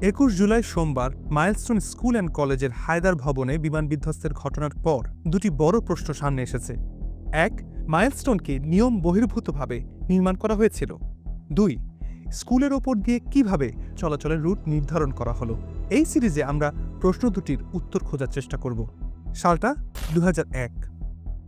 একুশ জুলাই সোমবার milestone school and কলেজের হায়দার ভবনে বিমান বিধ্বস্তের ঘটনার পর দুটি বড় প্রশ্ন সামনে এসেছে। এক, মাইলস্টোনকে নিয়ম বহির্ভূতভাবে নির্মাণ করা হয়েছিল। দুই, স্কুলের ওপর দিয়ে কীভাবে চলাচলের রুট নির্ধারণ করা হলো? এই সিরিজে আমরা প্রশ্ন দুটির উত্তর খোঁজার চেষ্টা করব। সালটা দু হাজার এক।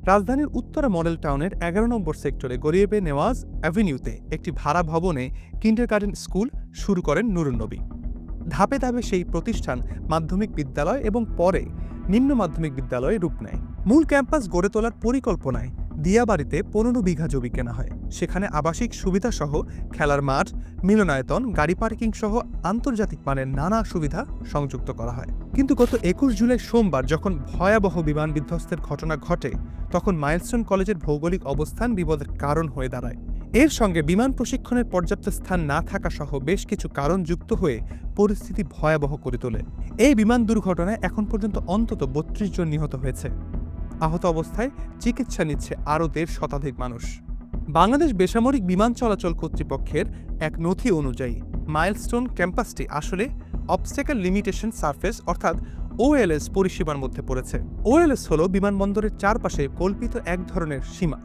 রাজধানীর উত্তরা মডেল টাউনের এগারো নম্বর সেক্টরে গরিয়েবে নেওয়াজ অ্যাভিনিউতে একটি ভাড়া ভবনে কিন্ডার স্কুল শুরু করেন নুরুন্নবী ধাপে ধাপে সেই প্রতিষ্ঠান মাধ্যমিক বিদ্যালয় এবং পরে নিম্ন মাধ্যমিক বিদ্যালয়ে রূপ নেয়। মূল ক্যাম্পাস গড়ে তোলার পরিকল্পনায় দিয়াবাড়িতে পনেরো বিঘা জমি কেনা হয়। সেখানে আবাসিক সুবিধাসহ খেলার মাঠ, মিলনায়তন, গাড়ি পার্কিং সহ আন্তর্জাতিক মানের নানা সুবিধা সংযুক্ত করা হয়। কিন্তু গত একুশ জুলাই সোমবার যখন ভয়াবহ বিমান বিধ্বস্তের ঘটনা ঘটে, তখন মাইলস্টোন কলেজের ভৌগোলিক অবস্থান বিপদের কারণ হয়ে দাঁড়ায়। এর সঙ্গে বিমান প্রশিক্ষণের পর্যাপ্ত স্থান না থাকা সহ বেশ কিছু কারণ যুক্ত হয়ে পরিস্থিতি ভয়াবহ করে তোলে। এই বিমান দুর্ঘটনায় এখন পর্যন্ত অন্তত বত্রিশ জন নিহত হয়েছে। আহত অবস্থায় চিকিৎসা নিচ্ছে আরও দেড় শতাধিক মানুষ। বাংলাদেশ বেসামরিক বিমান চলাচল কর্তৃপক্ষের এক নথি অনুযায়ী মাইলস্টোন ক্যাম্পাসটি আসলে অবস্টেকাল লিমিটেশন সার্ফেস অর্থাৎ ওএলএস পরিসীমার মধ্যে পড়েছে। ওএলএস হল বিমানবন্দরের চারপাশে কল্পিত এক ধরনের সীমা।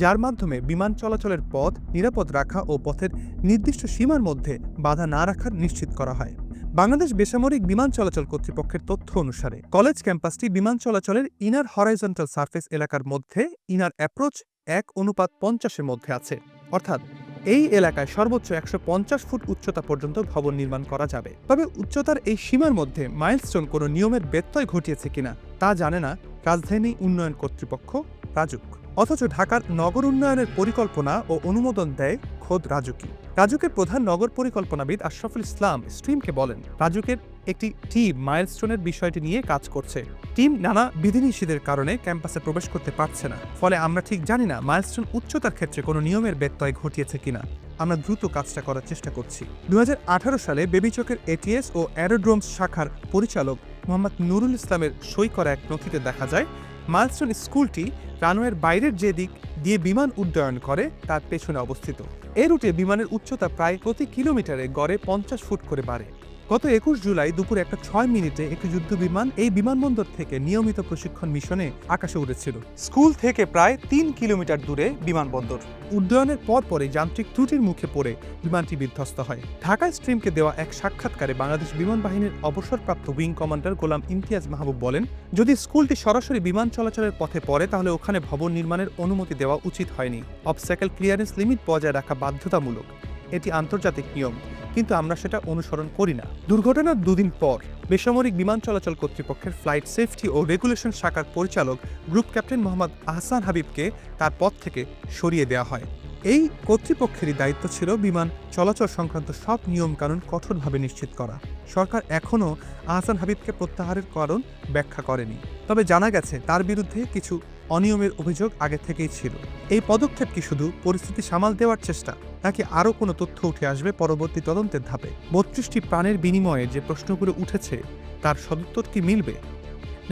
যার মাধ্যমে বিমান চলাচলের পথ নিরাপদ রাখা ও পথের নির্দিষ্ট সীমার মধ্যে বাধা না রাখার নিশ্চিত করা হয়। বাংলাদেশ বেসামরিক বিমান চলাচল কর্তৃপক্ষের তথ্য অনুসারে, কলেজ ক্যাম্পাসটি বিমান চলাচলের ইনার হরাইজন্টাল সার্ফেস এলাকার মধ্যে ইনার অ্যাপ্রোচ এক অনুপাত পঞ্চাশের মধ্যে আছে। অর্থাৎ, এই এলাকায় সর্বোচ্চ একশো পঞ্চাশ ফুট উচ্চতা পর্যন্ত ভবন নির্মাণ করা যাবে। তবে উচ্চতার এই সীমার মধ্যে মাইলস্টোন কোনো নিয়মের ব্যত্যয় ঘটিয়েছে কিনা তা জানে না রাজধানী উন্নয়ন কর্তৃপক্ষ রাজুক। অথচ ঢাকার নগর উন্নয়নের পরিকল্পনা ও অনুমোদন দেয় খোদ রাজুকি রাজুকের প্রধান নগর পরিকল্পনাবিদ আশরাফুল ইসলাম স্ট্রিমকে বলেন রাজুকের একটি টিম মাইলস্টোনের বিষয়টি নিয়ে কাজ করছে। টিম নানা বিধিনিষেধের কারণে ক্যাম্পাসে প্রবেশ করতে পারছে না। ফলে আমরা ঠিক জানি না মাইলস্টোন উচ্চতার ক্ষেত্রে কোনো নিয়মের ব্যত্যয় ঘটিয়েছে কিনা। আমরা দ্রুত কাজটা করার চেষ্টা করছি। দুই হাজার আঠারো সালে বেবিচকের এটিএস ও অ্যারোড্রোমস শাখার পরিচালক মোহাম্মদ নুরুল ইসলামের সই করা এক নথিতে দেখা যায় মাইলস্টোন স্কুলটি রানওয়ের বাইরের যে দিক দিয়ে বিমান উড্ডয়ন করে, তার পেছনে অবস্থিত। এ রুটে বিমানের উচ্চতা প্রায় প্রতি কিলোমিটারে গড়ে পঞ্চাশ ফুট করে বাড়ে। গত একুশ জুলাই দুপুর একটা ছয় মিনিটে একটি যুদ্ধ বিমান এই বিমানবন্দর থেকে নিয়মিত প্রশিক্ষণ মিশনে আকাশে উড়েছিল। স্কুল থেকে প্রায় তিন কিলোমিটার দূরে বিমানবন্দর। উড্ডয়নের পর পরে যান্ত্রিক ত্রুটির মুখে পড়ে বিমানটি বিধ্বস্ত হয়। ঢাকা স্ট্রিমকে দেওয়া এক সাক্ষাৎকারে বাংলাদেশ বিমান বাহিনীর অবসরপ্রাপ্ত উইং কমান্ডার গোলাম ইমতিয়াজ মাহবুব বলেন, যদি স্কুলটি সরাসরি বিমান চলাচলের পথে পড়ে, তাহলে ওখানে ভবন নির্মাণের অনুমতি দেওয়া উচিত হয়নি। অবস্যাকেল ক্লিয়ারেন্স লিমিট বজায় রাখা বাধ্যতামূলক। এটি আন্তর্জাতিক নিয়ম, কিন্তু আমরা সেটা অনুসরণ করি না। দুর্ঘটনার দুদিন পর বেসামরিক বিমান চলাচল কর্তৃপক্ষের ফ্লাইট সেফটি ও রেগুলেশন শাখার পরিচালক গ্রুপ ক্যাপ্টেন মোহাম্মদ আহসান হাবিবকে তার পদ থেকে সরিয়ে দেওয়া হয়। এই কর্তৃপক্ষেরই দায়িত্ব ছিল বিমান চলাচল সংক্রান্ত সব নিয়মকানুন কঠোরভাবে নিশ্চিত করা। সরকার এখনও আহসান হাবিবকে প্রত্যাহারের কারণ ব্যাখ্যা করেনি। তবে জানা গেছে, তার বিরুদ্ধে কিছু অনিয়মের অভিযোগ আগে থেকেই ছিল। এই পদক্ষেপ কি শুধু পরিস্থিতি সামাল দেওয়ার চেষ্টা, নাকি আরও কোনো তথ্য উঠে আসবে পরবর্তী তদন্তের ধাপে? বত্রিশটি প্রাণের বিনিময়ে যে প্রশ্নগুলো উঠেছে, তার সদুত্তর কি মিলবে?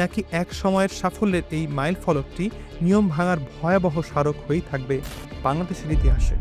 নাকি এক সময়ের সাফল্যের এই মাইল ফলকটি নিয়ম ভাঙার ভয়াবহ স্মারক হয়েই থাকবে বাংলাদেশের ইতিহাসে?